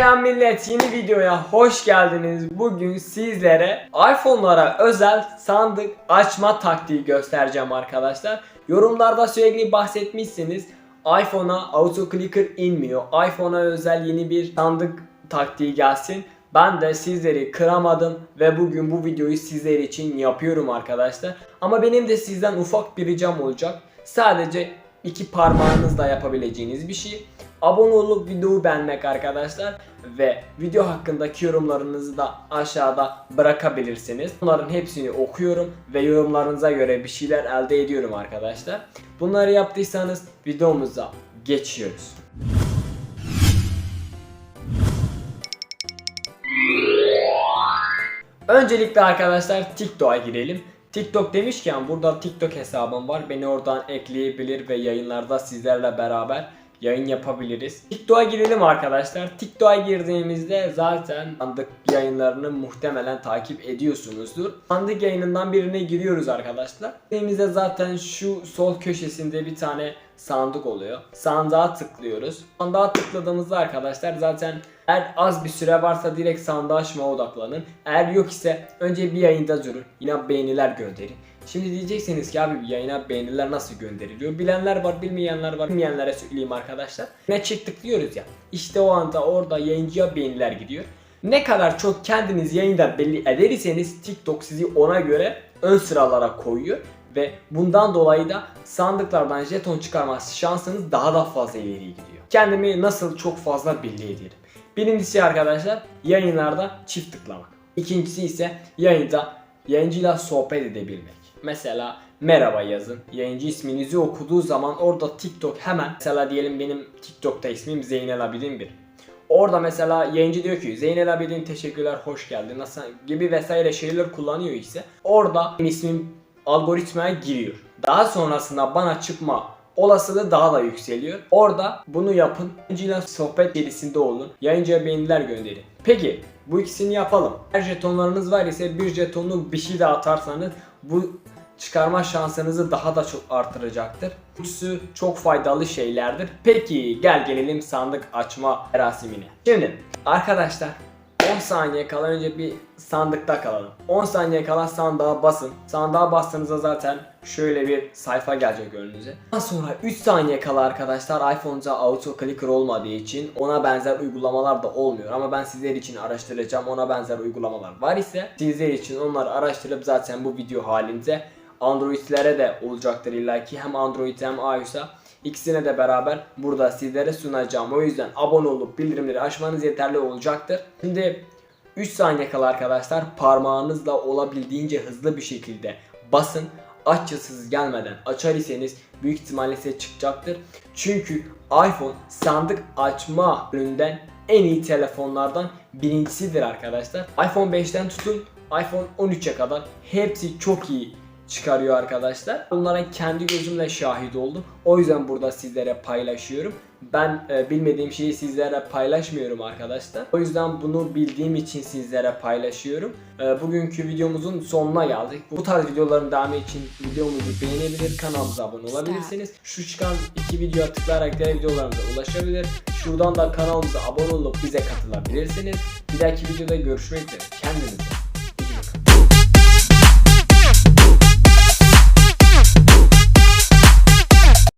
Selam millet yeni videoya hoş geldiniz. Bugün sizlere iPhone'lara özel sandık açma taktiği göstereceğim arkadaşlar. Yorumlarda sürekli bahsetmişsiniz. iPhone'a auto clicker inmiyor. iPhone'a özel yeni bir sandık taktiği gelsin. Ben de sizleri kıramadım ve bugün bu videoyu sizler için yapıyorum arkadaşlar. Ama benim de sizden ufak bir ricam olacak. Sadece iki parmağınızla yapabileceğiniz bir şey. Abone olup videoyu beğenmek arkadaşlar ve video hakkındaki yorumlarınızı da aşağıda bırakabilirsiniz. Bunların hepsini okuyorum ve yorumlarınıza göre bir şeyler elde ediyorum arkadaşlar. Bunları yaptıysanız videomuza geçiyoruz. Öncelikle arkadaşlar TikTok'a girelim. TikTok demişken burada TikTok hesabım var. Beni oradan ekleyebilir ve yayınlarda sizlerle beraber yayın yapabiliriz. TikTok'a girelim arkadaşlar. TikTok'a girdiğimizde zaten sandık yayınlarını muhtemelen takip ediyorsunuzdur. Sandık yayınından birine giriyoruz arkadaşlar. Girdiğimizde zaten şu sol köşesinde bir tane sandık oluyor. Sandığa tıklıyoruz. Sandığa tıkladığımızda arkadaşlar zaten eğer az bir süre varsa direkt sandığı açmaya odaklanın. Eğer yok ise önce bir yayında durun. Yine beğeniler gönderin. Şimdi diyeceksiniz ki abi yayına beğeniler nasıl gönderiliyor? Bilenler var, bilmeyenler var. Bilmeyenlere söyleyeyim arkadaşlar. Ne çift tıklıyoruz ya. İşte o anda orada yayıncıya beğeniler gidiyor. Ne kadar çok kendiniz yayında belli ederseniz TikTok sizi ona göre ön sıralara koyuyor ve bundan dolayı da sandıklardan jeton çıkarma şansınız daha da fazla ileri gidiyor. Kendimi nasıl çok fazla belli ederim. Birincisi arkadaşlar yayınlarda çift tıklamak. İkincisi ise yayında yayıncıyla sohbet edebilmek. Mesela merhaba yazın. Yayıncı isminizi okuduğu zaman orada TikTok hemen mesela diyelim benim TikTok'ta ismim Zeynel Abidin 1. Orada mesela yayıncı diyor ki Zeynel Abidin teşekkürler hoş geldin nasıl gibi vesaire şeyler kullanıyor ise orada benim ismim algoritmaya giriyor. Daha sonrasında bana çıkma olasılığı daha da yükseliyor. Orada bunu yapın. Yayıncıyla sohbet gerisinde olun. Yayıncıya beğeniler gönderin. Peki bu ikisini yapalım. Eğer jetonlarınız var ise bir jetonluk bir şey de atarsanız bu çıkarma şansınızı daha da çok artıracaktır. Üçüsü çok faydalı şeylerdir. Peki gel gelelim sandık açma merasimine. Şimdi arkadaşlar 10 saniye kala önce bir sandıkta kalalım. 10 saniye kala sandığa basın. Sandığa bastığınızda zaten şöyle bir sayfa gelecek önünüze. Daha sonra 3 saniye kala arkadaşlar iPhone'da auto clicker olmadığı için ona benzer uygulamalar da olmuyor. Ama ben sizler için araştıracağım. Ona benzer uygulamalar var ise sizler için onları araştırıp zaten bu video halinde Android'lere de olacaktır illaki. Hem Android hem iOS'a İkisine de beraber burada sizlere sunacağım. O yüzden abone olup bildirimleri açmanız yeterli olacaktır. Şimdi 3 saniye kala arkadaşlar parmağınızla olabildiğince hızlı bir şekilde basın. Açısız gelmeden açar iseniz büyük ihtimalle size çıkacaktır. Çünkü iPhone sandık açma üründen en iyi telefonlardan birincisidir arkadaşlar. iPhone 5'ten tutun iPhone 13'e kadar hepsi çok iyi çıkarıyor arkadaşlar. Bunlara kendi gözümle şahit oldum. O yüzden burada sizlere paylaşıyorum. Ben e, bilmediğim şeyi sizlere paylaşmıyorum arkadaşlar. O yüzden bunu bildiğim için sizlere paylaşıyorum. E, bugünkü videomuzun sonuna geldik. Bu tarz videoların devamı için videomuzu beğenebilir, kanalımıza abone olabilirsiniz. Şu çıkan iki videoya tıklayarak diğer videolarımıza ulaşabilir. Şuradan da kanalımıza abone olup bize katılabilirsiniz. Bir dahaki videoda görüşmek üzere. Kendinize